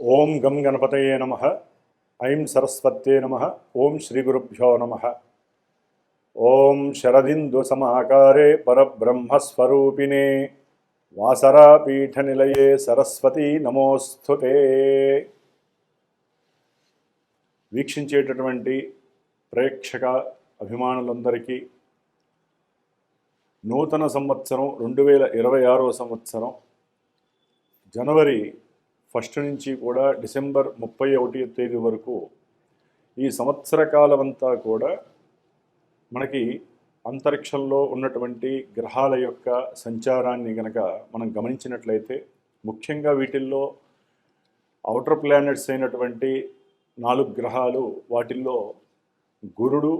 ఓం గం గణపతయే నమ. ఐం సరస్వత్యే నమ. ఓం శ్రీ గురుభ్యో నమ. ఓం శరదిందు సమాకారే పరబ్రహ్మస్వరూపిణే. వాసరాపీఠనిలయే సరస్వతి నమోస్థుతే వీక్షించేటటువంటి ప్రేక్షక అభిమానులందరికీ నూతన సంవత్సరం రెండు వేల ఇరవై ఆరో సంవత్సరం జనవరి ఫస్ట్ నుంచి కూడా డిసెంబర్ ముప్పై ఒకటి తేదీ వరకు ఈ సంవత్సర కాలమంతా కూడా మనకి అంతరిక్షంలో ఉన్నటువంటి గ్రహాల యొక్క సంచారాన్ని గనక మనం గమనించినట్లయితే ముఖ్యంగా వీటిల్లో అవుటర్ ప్లానెట్స్ అయినటువంటి నాలుగు గ్రహాలు వాటిల్లో గురుడు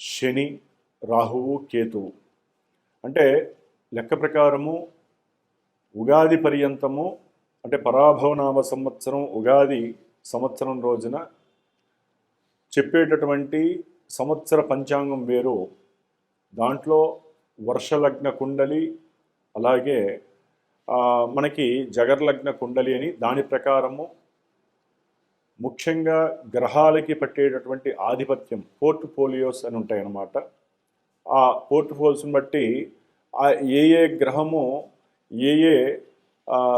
శని రాహువు కేతువు. అంటే లెక్క ప్రకారము ఉగాది పర్యంతము అంటే పరాభవనామ సంవత్సరం ఉగాది సంవత్సరం రోజున చెప్పేటటువంటి సంవత్సర పంచాంగం వేరు. దాంట్లో వర్షలగ్న కుండలి అలాగే మనకి జగర్లగ్న కుండలి అని దాని ప్రకారము ముఖ్యంగా గ్రహాలకి పట్టేటటువంటి ఆధిపత్యం పోర్ట్ఫోలియోస్ అని ఉంటాయన్నమాట. ఆ పోర్ట్ఫోలియోస్ని బట్టి ఆ ఏ ఏ గ్రహము ఏ ఏ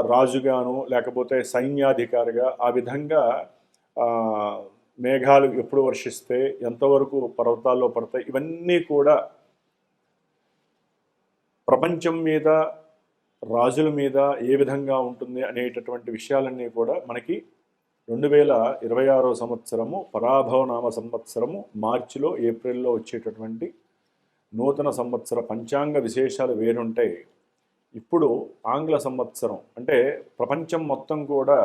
రాజుగాను లేకపోతే సైన్యాధికారిగా ఆ విధంగా మేఘాలు ఎప్పుడు వర్షిస్తే ఎంతవరకు పర్వతాల్లో పడతాయి ఇవన్నీ కూడా ప్రపంచం మీద రాజుల మీద ఏ విధంగా ఉంటుంది అనేటటువంటి విషయాలన్నీ కూడా మనకి రెండు వేల ఇరవై ఆరో సంవత్సరము పరాభవనామ సంవత్సరము మార్చిలో ఏప్రిల్లో వచ్చేటటువంటి నూతన సంవత్సర పంచాంగ విశేషాలు వేరుంటాయి. ఇప్పుడు ఆంగ్ల సంవత్సరం అంటే ప్రపంచం మొత్తం కూడా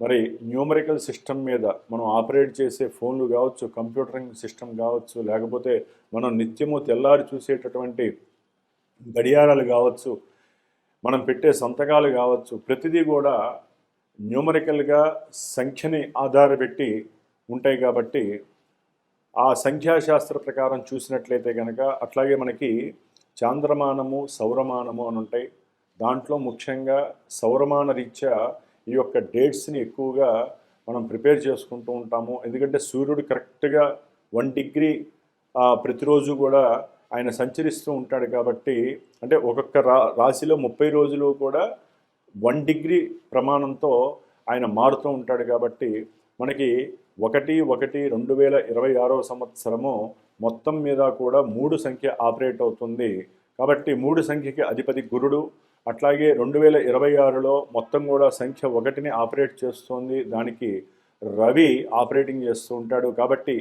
మరి న్యూమరికల్ సిస్టమ్ మీద మనం ఆపరేట్ చేసే ఫోన్లు కావచ్చు కంప్యూటరింగ్ సిస్టమ్ కావచ్చు లేకపోతే మనం నిత్యము తెల్లారి చూసేటటువంటి గడియారాలు కావచ్చు మనం పెట్టే సంతకాలు కావచ్చు ప్రతిదీ కూడా న్యూమరికల్గా సంఖ్యని ఆధారపెట్టి ఉంటాయి కాబట్టి ఆ సంఖ్యాశాస్త్ర ప్రకారం చూసినట్లయితే కనుక అట్లాగే మనకి చాంద్రమానము సౌరమానము అని ఉంటాయి. దాంట్లో ముఖ్యంగా సౌరమాన రీత్యా ఈ యొక్క డేట్స్ని ఎక్కువగా మనం ప్రిపేర్ చేసుకుంటూ ఉంటాము. ఎందుకంటే సూర్యుడు కరెక్ట్గా వన్ డిగ్రీ ప్రతిరోజు కూడా ఆయన సంచరిస్తూ ఉంటాడు కాబట్టి అంటే ఒక్కొక్క రా రాశిలో ముప్పై రోజులు కూడా వన్ డిగ్రీ ప్రమాణంతో ఆయన మారుతూ ఉంటాడు కాబట్టి మనకి ఒకటి ఒకటి రెండు వేల ఇరవై ఆరో సంవత్సరము మొత్తం మీద కూడా మూడు సంఖ్య ఆపరేట్ అవుతుంది. కాబట్టి మూడు సంఖ్యకి అధిపతి గురుడు. అట్లాగే రెండు వేల ఇరవై ఆరులో మొత్తం కూడా సంఖ్య ఒకటిని ఆపరేట్ చేస్తుంది. దానికి రవి ఆపరేటింగ్ చేస్తూ ఉంటాడు. కాబట్టి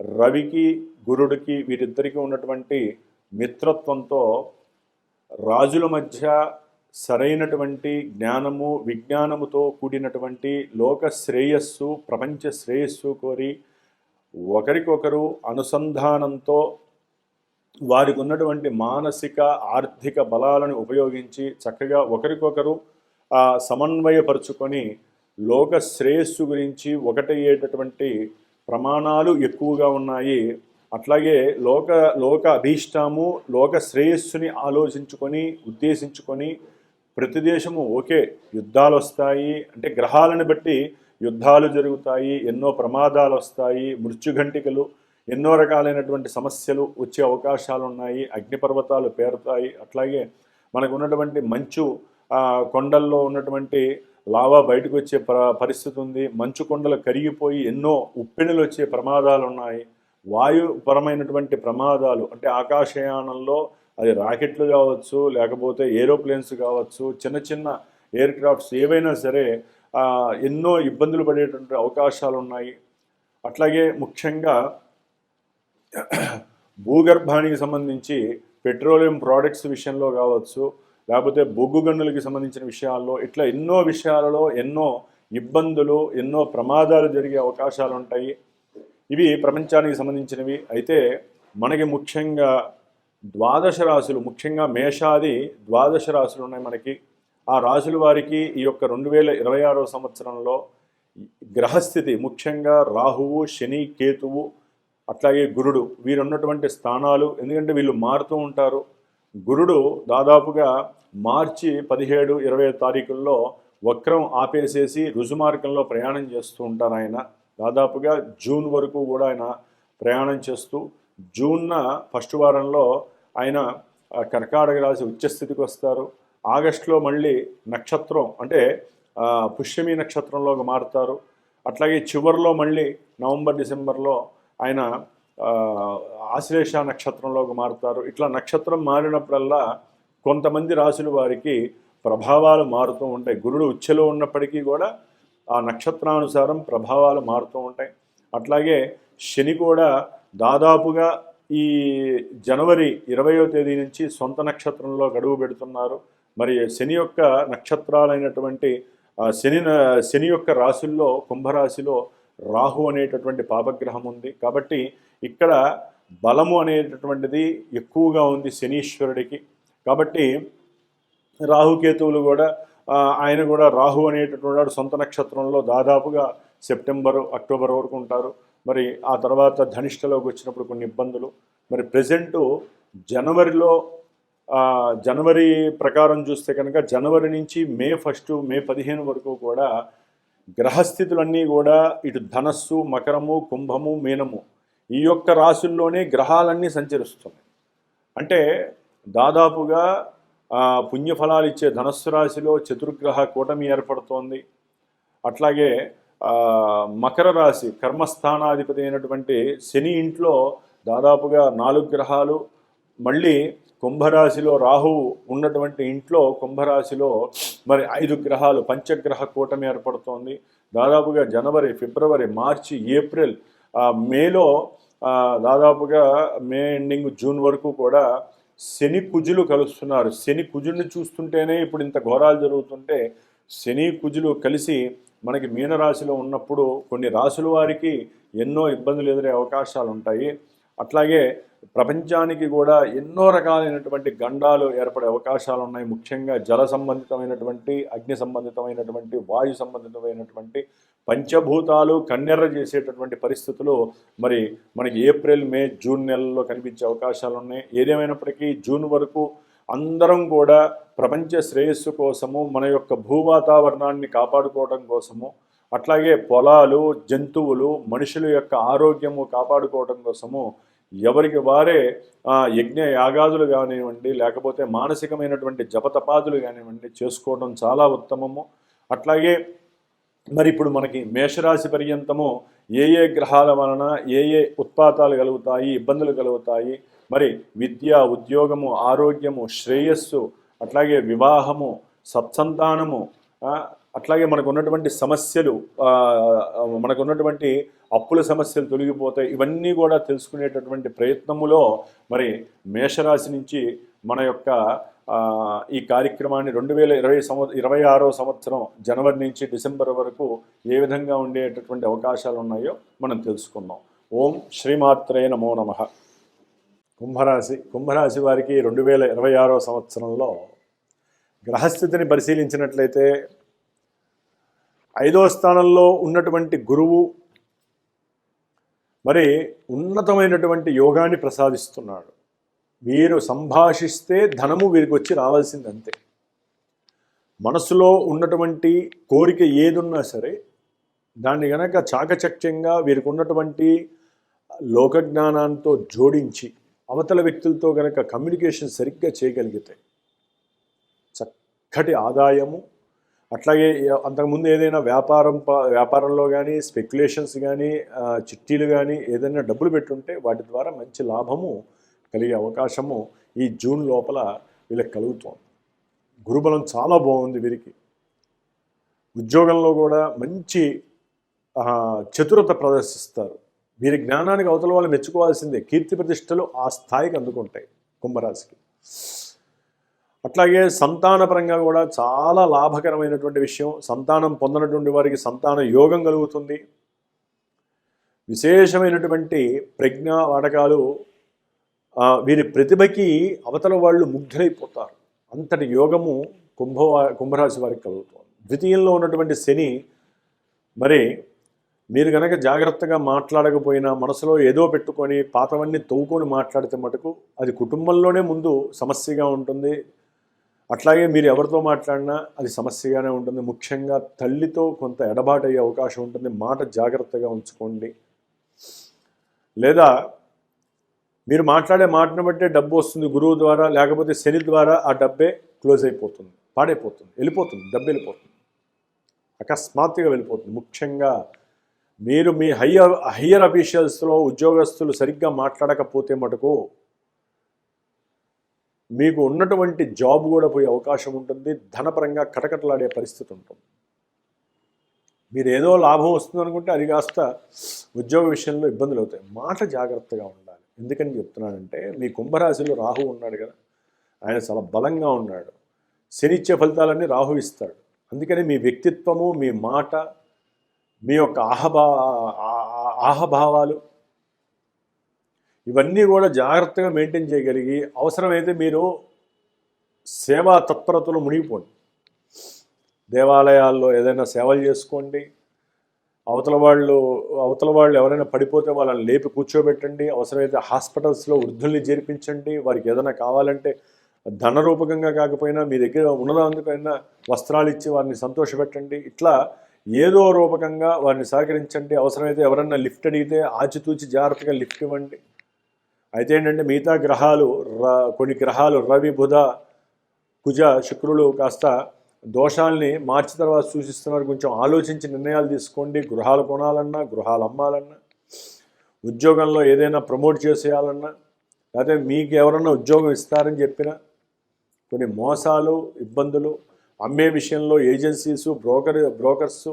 రవికి గురుడికి వీరిద్దరికీ ఉన్నటువంటి మిత్రత్వంతో రాజుల మధ్య సరైనటువంటి జ్ఞానము విజ్ఞానముతో కూడినటువంటి లోక శ్రేయస్సు ప్రపంచ శ్రేయస్సు కోరి ఒకరికొకరు అనుసంధానంతో వారికి ఉన్నటువంటి మానసిక ఆర్థిక బలాలను ఉపయోగించి చక్కగా ఒకరికొకరు సమన్వయపరుచుకొని లోక శ్రేయస్సు గురించి ఒకటయ్యేటటువంటి ప్రమాణాలు ఎక్కువగా ఉన్నాయి. అట్లాగే లోక లోక అభీష్టము లోక శ్రేయస్సుని ఆలోచించుకొని ఉద్దేశించుకొని ప్రతి దేశము ఓకే యుద్ధాలు వస్తాయి అంటే గ్రహాలను బట్టి యుద్ధాలు జరుగుతాయి ఎన్నో ప్రమాదాలు వస్తాయి మృత్యుఘంటికలు ఎన్నో రకాలైనటువంటి సమస్యలు వచ్చే అవకాశాలు ఉన్నాయి అగ్నిపర్వతాలు పేరుతాయి. అట్లాగే మనకు ఉన్నటువంటి మంచు కొండల్లో ఉన్నటువంటి లావా బయటకు వచ్చే ప పరిస్థితి ఉంది మంచు కొండలు కరిగిపోయి ఎన్నో ఉప్పెనులు వచ్చే ప్రమాదాలు ఉన్నాయి వాయుపరమైనటువంటి ప్రమాదాలు అంటే ఆకాశయానంలో అది రాకెట్లు కావచ్చు లేకపోతే ఏరోప్లేన్స్ కావచ్చు చిన్న చిన్న ఎయిర్ క్రాఫ్ట్స్ ఏవైనా సరే ఎన్నో ఇబ్బందులు పడేటువంటి అవకాశాలు ఉన్నాయి అట్లాగే ముఖ్యంగా భూగర్భానికి సంబంధించి పెట్రోలియం ప్రోడక్ట్స్ విషయంలో కావచ్చు లేకపోతే బొగ్గు గనులకి సంబంధించిన విషయాల్లో ఇట్లా ఎన్నో విషయాలలో ఎన్నో ఇబ్బందులు ఎన్నో ప్రమాదాలు జరిగే అవకాశాలు ఉంటాయి ఇవి ప్రపంచానికి సంబంధించినవి. అయితే మనకి ముఖ్యంగా ద్వాదశ రాశులు ముఖ్యంగా మేషాది ద్వాదశ రాశులు ఉన్నాయి మనకి. ఆ రాశుల వారికి ఈ యొక్క రెండు వేల ఇరవై ఆరో సంవత్సరంలో గ్రహస్థితి ముఖ్యంగా రాహువు శని కేతువు అట్లాగే గురుడు వీరున్నటువంటి స్థానాలు. ఎందుకంటే వీళ్ళు మారుతూ ఉంటారు. గురుడు దాదాపుగా మార్చి పదిహేడు ఇరవై తారీఖుల్లో వక్రం ఆపేసేసి రుజుమార్గంలో ప్రయాణం చేస్తూ ఉంటారు ఆయన. దాదాపుగా జూన్ వరకు కూడా ఆయన ప్రయాణం చేస్తూ జూన్న ఫస్ట్ వారంలో ఆయన ఆ, కర్కాటక రాశి ఉచ్చస్థితికి వస్తారు. ఆగస్టులో మళ్ళీ నక్షత్రం అంటే పుష్యమి నక్షత్రంలోకి మారుతారు. అట్లాగే చివరిలో మళ్ళీ నవంబర్ డిసెంబర్లో ఆయన ఆశ్లేష నక్షత్రంలోకి మారుతారు. ఇట్లా నక్షత్రం మారినప్పుడల్లా కొంతమంది రాశులు వారికి ప్రభావాలు మారుతూ ఉంటాయి. గురుడు ఉచ్చలో ఉన్నప్పటికీ కూడా ఆ నక్షత్రానుసారం ప్రభావాలు మారుతూ ఉంటాయి. అట్లాగే శని కూడా దాదాపుగా ఈ జనవరి ఇరవయో తేదీ నుంచి సొంత నక్షత్రంలో గడువు పెడుతున్నారు. మరి శని యొక్క నక్షత్రాలైనటువంటి శని శని యొక్క రాశుల్లో కుంభరాశిలో రాహు అనేటటువంటి పాపగ్రహం ఉంది. కాబట్టి ఇక్కడ బలము అనేటటువంటిది ఎక్కువగా ఉంది శనీశ్వరుడికి. కాబట్టి రాహుకేతువులు కూడా ఆయన కూడా రాహు అనేటటువంటి సొంత నక్షత్రంలో దాదాపుగా సెప్టెంబర్ అక్టోబర్ వరకు ఉంటారు. మరి ఆ తర్వాత ధనిష్టలోకి వచ్చినప్పుడు కొన్ని ఇబ్బందులు. మరి ప్రజెంట్ జనవరిలో జనవరి ప్రకారం చూస్తే కనుక జనవరి నుంచి మే ఫస్ట్ మే పదిహేను వరకు కూడా గ్రహస్థితులన్నీ కూడా ఇటు ధనస్సు మకరము కుంభము మీనము ఈ యొక్క రాశుల్లోనే గ్రహాలన్నీ సంచరిస్తున్నాయి. అంటే దాదాపుగా పుణ్యఫలాలు ఇచ్చే ధనస్సు రాశిలో చతుర్గ్రహ కూటమి ఏర్పడుతోంది. అట్లాగే మకర రాశి కర్మస్థానాధిపతి అయినటువంటి శని ఇంట్లో దాదాపుగా నాలుగు గ్రహాలు మళ్ళీ కుంభరాశిలో రాహువు ఉన్నటువంటి ఇంట్లో కుంభరాశిలో మరి ఐదు గ్రహాలు పంచగ్రహ కూటమి ఏర్పడుతోంది. దాదాపుగా జనవరి ఫిబ్రవరి మార్చి ఏప్రిల్ మేలో దాదాపుగా మే ఎండింగ్ జూన్ వరకు కూడా శని కుజులు కలుస్తున్నారు. శని కుజుల్ని చూస్తుంటేనే ఇప్పుడు ఇంత ఘోరాలు జరుగుతుంటే శని కుజులు కలిసి మనకి మీనరాశిలో ఉన్నప్పుడు కొన్ని రాశుల వారికి ఎన్నో ఇబ్బందులు ఎదురే అవకాశాలు ఉంటాయి. అట్లాగే ప్రపంచానికి కూడా ఎన్నో రకాలైనటువంటి గండాలు ఏర్పడే అవకాశాలు ఉన్నాయి. ముఖ్యంగా జల సంబంధితమైనటువంటి అగ్ని సంబంధితమైనటువంటి వాయు సంబంధితమైనటువంటి పంచభూతాలు కన్నెర్ర చేసేటటువంటి పరిస్థితులు మరి మనకి ఏప్రిల్ మే జూన్ నెలల్లో కనిపించే అవకాశాలు ఉన్నాయి. ఏదేమైనప్పటికీ జూన్ వరకు అందరం కూడా ప్రపంచ శ్రేయస్సు కోసము మన యొక్క భూవాతావరణాన్ని కాపాడుకోవడం కోసము అట్లాగే పొలాలు జంతువులు మనుషుల యొక్క ఆరోగ్యము కాపాడుకోవడం కోసము ఎవరికి వారే యజ్ఞ యాగాదులు కానివ్వండి లేకపోతే మానసికమైనటువంటి జపతపాదులు కానివ్వండి చేసుకోవడం చాలా ఉత్తమము. అట్లాగే మరి ఇప్పుడు మనకి మేషరాశి పర్యంతము ఏ ఏ గ్రహాల వలన ఏ ఏ ఉత్పాతాలు కలుగుతాయి ఇబ్బందులు కలుగుతాయి మరి విద్య ఉద్యోగము ఆరోగ్యము శ్రేయస్సు అట్లాగే వివాహము సత్సంతానము అట్లాగే మనకు ఉన్నటువంటి సమస్యలు మనకు ఉన్నటువంటి అప్పుల సమస్యలు తొలగిపోతాయి. ఇవన్నీ కూడా తెలుసుకునేటటువంటి ప్రయత్నములో మరి మేషరాశి నుంచి మన యొక్క ఈ కార్యక్రమాన్ని రెండు వేల ఇరవై సంవ ఇరవై ఆరో సంవత్సరం జనవరి నుంచి డిసెంబర్ వరకు ఏ విధంగా ఉండేటటువంటి అవకాశాలు ఉన్నాయో మనం తెలుసుకుందాం. ఓం శ్రీమాత్రే నమో నమ. కుంభరాశి కుంభరాశి వారికి రెండు వేల ఇరవై ఆరో సంవత్సరంలో గ్రహస్థితిని పరిశీలించినట్లయితే ఐదో స్థానంలో ఉన్నటువంటి గురువు మరి ఉన్నతమైనటువంటి యోగాన్ని ప్రసాదిస్తున్నాడు. వీరు సంభాషిస్తే ధనము వీరికి వచ్చి రావాల్సింది అంతే మనసులో ఉన్నటువంటి కోరిక ఏదున్నా సరే దాన్ని గనక చాకచక్యంగా వీరికి ఉన్నటువంటి లోకజ్ఞానంతో జోడించి అవతల వ్యక్తులతో కనుక కమ్యూనికేషన్ సరిగ్గా చేయగలిగితే చక్కటి ఆదాయము. అట్లాగే అంతకుముందు ఏదైనా వ్యాపారం ప- వ్యాపారంలో కానీ స్పెక్యులేషన్స్ కానీ చిట్టీలు కానీ ఏదైనా డబ్బులు పెట్టుంటే వాటి ద్వారా మంచి లాభము కలిగే అవకాశము ఈ జూన్ లోపల వీళ్ళకి కలుగుతోంది. గురుబలం చాలా బాగుంది వీరికి. ఉద్యోగంలో కూడా మంచి చతురత ప్రదర్శిస్తారు. వీరి జ్ఞానానికి అవతల వాళ్ళు మెచ్చుకోవాల్సిందే. కీర్తి ప్రతిష్టలు ఆ స్థాయికి అందుకుంటాయి కుంభరాశికి. అట్లాగే సంతానపరంగా కూడా చాలా లాభకరమైనటువంటి విషయం. సంతానం పొందనటువంటి వారికి సంతాన యోగం కలుగుతుంది. విశేషమైనటువంటి ప్రజ్ఞ వాడకాలు వీరి ప్రతిభకి అవతల వాళ్ళు ముగ్ధులైపోతారు. అంతటి యోగము కుంభ కుంభరాశి వారికి కలుగుతుంది. ద్వితీయంలో ఉన్నటువంటి శని మరి మీరు కనుక జాగ్రత్తగా మాట్లాడకపోయినా మనసులో ఏదో పెట్టుకొని పాతవన్నీ తవ్వుకొని మాట్లాడితే మటుకు అది కుటుంబంలోనే ముందు సమస్యగా ఉంటుంది. అట్లాగే మీరు ఎవరితో మాట్లాడినా అది సమస్యగానే ఉంటుంది. ముఖ్యంగా తల్లితో కొంత ఎడబాటు అయ్యే అవకాశం ఉంటుంది. మాట జాగ్రత్తగా ఉంచుకోండి. లేదా మీరు మాట్లాడే మాటను బట్టే డబ్బు వస్తుంది గురువు ద్వారా లేకపోతే శని ద్వారా ఆ డబ్బే క్లోజ్ అయిపోతుంది పాడైపోతుంది వెళ్ళిపోతుంది డబ్బు వెళ్ళిపోతుంది. అకస్మాత్తుగా వెళ్ళిపోతుంది. ముఖ్యంగా మీరు మీ హయ్యర్ హయ్యర్ అఫీషియల్స్లో ఉద్యోగస్తులు సరిగ్గా మాట్లాడకపోతే మటుకు మీకు ఉన్నటువంటి జాబ్ కూడా పోయే అవకాశం ఉంటుంది. ధనపరంగా కటకటలాడే పరిస్థితి ఉంటుంది. మీరు ఏదో లాభం వస్తుంది అనుకుంటే అది కాస్త ఉద్యోగ విషయంలో ఇబ్బందులు అవుతాయి. మాట జాగ్రత్తగా ఉండాలి. ఎందుకని చెప్తున్నానంటే మీ కుంభరాశిలో రాహు ఉన్నాడు కదా. ఆయన చాలా బలంగా ఉన్నాడు. శనిచ్చే ఫలితాలన్నీ రాహు ఇస్తాడు అందుకని మీ వ్యక్తిత్వము మీ మాట మీ యొక్క ఆహభా ఆహభావాలు ఇవన్నీ కూడా జాగ్రత్తగా మెయింటైన్ చేయగలిగి అవసరమైతే మీరు సేవా తత్పరతలో మునిగిపోండి. దేవాలయాల్లో ఏదైనా సేవలు చేసుకోండి. అవతల వాళ్ళు అవతల వాళ్ళు ఎవరైనా పడిపోతే వాళ్ళని లేపి కూర్చోబెట్టండి. అవసరమైతే హాస్పిటల్స్లో వృద్ధుల్ని చేర్పించండి. వారికి ఏదైనా కావాలంటే ధన రూపకంగా కాకపోయినా మీ దగ్గర ఉన్నదానికైనా వస్త్రాలు ఇచ్చి వారిని సంతోషపెట్టండి. ఇట్లా ఏదో రూపకంగా వారిని సహకరించండి. అవసరమైతే ఎవరన్నా లిఫ్ట్ అడిగితే ఆచితూచి జాగ్రత్తగా లిఫ్ట్ ఇవ్వండి. అయితే ఏంటంటే మిగతా గ్రహాలు ర- కొన్ని గ్రహాలు రవి బుధ కుజ శుక్రులు కాస్త దోషాల్ని మార్చి తర్వాత సూచిస్తున్నారు. కొంచెం ఆలోచించి నిర్ణయాలు తీసుకోండి. గృహాలు కొనాలన్నా గృహాలు అమ్మాలన్నా ఉద్యోగంలో ఏదైనా ప్రమోట్ చేసేయాలన్నా లేకపోతే మీకు ఎవరన్నా ఉద్యోగం ఇస్తారని చెప్పినా కొన్ని మోసాలు ఇబ్బందులు అమ్మే విషయంలో agencies broker brokers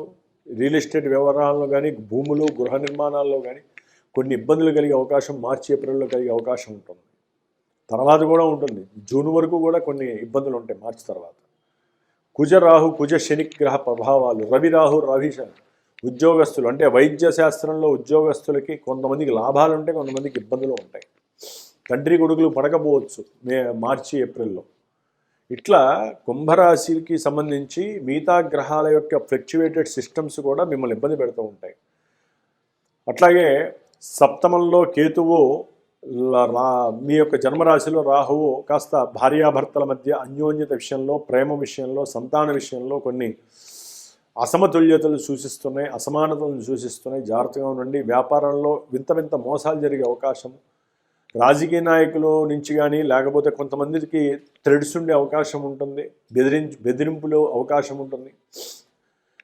real estate వ్యవహారాల్లో కానీ భూములు గృహ నిర్మాణాల్లో కానీ కొన్ని ఇబ్బందులు కలిగే అవకాశం మార్చి ఏప్రిల్లో కలిగే అవకాశం ఉంటుంది. తర్వాత కూడా ఉంటుంది. జూన్ వరకు కూడా కొన్ని ఇబ్బందులు ఉంటాయి మార్చి తర్వాత. కుజ రాహు కుజ శని గ్రహ ప్రభావాలు రవి రాహు రవి శని ఉద్యోగస్తులు అంటే వైద్య శాస్త్రంలో ఉద్యోగస్తులకి కొంతమందికి లాభాలు ఉంటాయి కొంతమందికి ఇబ్బందులు ఉంటాయి. తండ్రి కొడుకులు పడకపోవచ్చు మే మార్చి ఏప్రిల్లో. ఇట్లా కుంభరాశికి సంబంధించి మిగతా గ్రహాల యొక్క ఫ్లక్చువేటెడ్ సిస్టమ్స్ కూడా మిమ్మల్ని ఇబ్బంది పెడుతూ ఉంటాయి. అట్లాగే సప్తమంలో కేతువు రా మీ యొక్క జన్మరాశిలో రాహువు కాస్త భార్యాభర్తల మధ్య అన్యోన్యత విషయంలో ప్రేమ విషయంలో సంతాన విషయంలో కొన్ని అసమతుల్యతలు సూచిస్తున్నాయి అసమానతలను సూచిస్తున్నాయి. జాగ్రత్తగా ఉండండి. వ్యాపారంలో వింత వింత మోసాలు జరిగే అవకాశం రాజకీయ నాయకుల నుంచి కానీ లేకపోతే కొంతమందికి థ్రెడ్స్ ఉండే అవకాశం ఉంటుంది బెదిరించు బెదిరింపులు అవకాశం ఉంటుంది.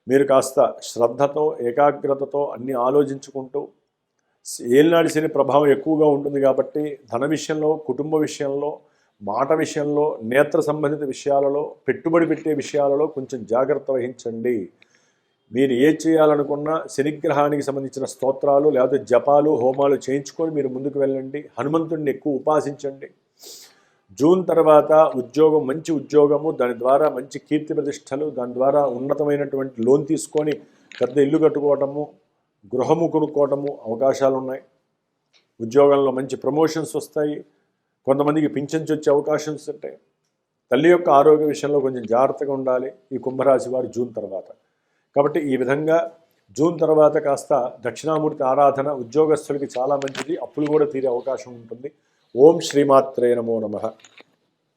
మీరు కాస్త శ్రద్ధతో ఏకాగ్రతతో అన్ని ఆలోచించుకుంటూ ఏలినాడు శని ప్రభావం ఎక్కువగా ఉంటుంది కాబట్టి ధన విషయంలో కుటుంబ విషయంలో మాట విషయంలో నేత్ర సంబంధిత విషయాలలో పెట్టుబడి పెట్టే విషయాలలో కొంచెం జాగ్రత్త వహించండి. మీరు ఏ చేయాలనుకున్నా శనిగ్రహానికి సంబంధించిన స్తోత్రాలు లేకపోతే జపాలు హోమాలు చేయించుకొని మీరు ముందుకు వెళ్ళండి. హనుమంతుడిని ఎక్కువ ఉపాసించండి. జూన్ తర్వాత ఉద్యోగం మంచి ఉద్యోగము దాని ద్వారా మంచి కీర్తి ప్రతిష్టలు దాని ద్వారా ఉన్నతమైనటువంటి లోన్ తీసుకొని పెద్ద ఇల్లు కట్టుకోవటము గృహము కొనుక్కోవటము అవకాశాలు ఉన్నాయి ఉద్యోగంలో మంచి ప్రమోషన్స్ వస్తాయి. కొంతమందికి పింఛన్స్ వచ్చే అవకాశం ఉంటాయి. తల్లి యొక్క ఆరోగ్య విషయంలో కొంచెం జాగ్రత్తగా ఉండాలి. ఈ కుంభరాశి వారు జూన్ తర్వాత. కాబట్టి ఈ విధంగా జూన్ తర్వాత కాస్త దక్షిణామూర్తి ఆరాధన ఉద్యోగస్తులకి చాలా మంచిది. అప్పులు కూడా తీరే అవకాశం ఉంటుంది. ఓం శ్రీమాత్రే నమో నమః.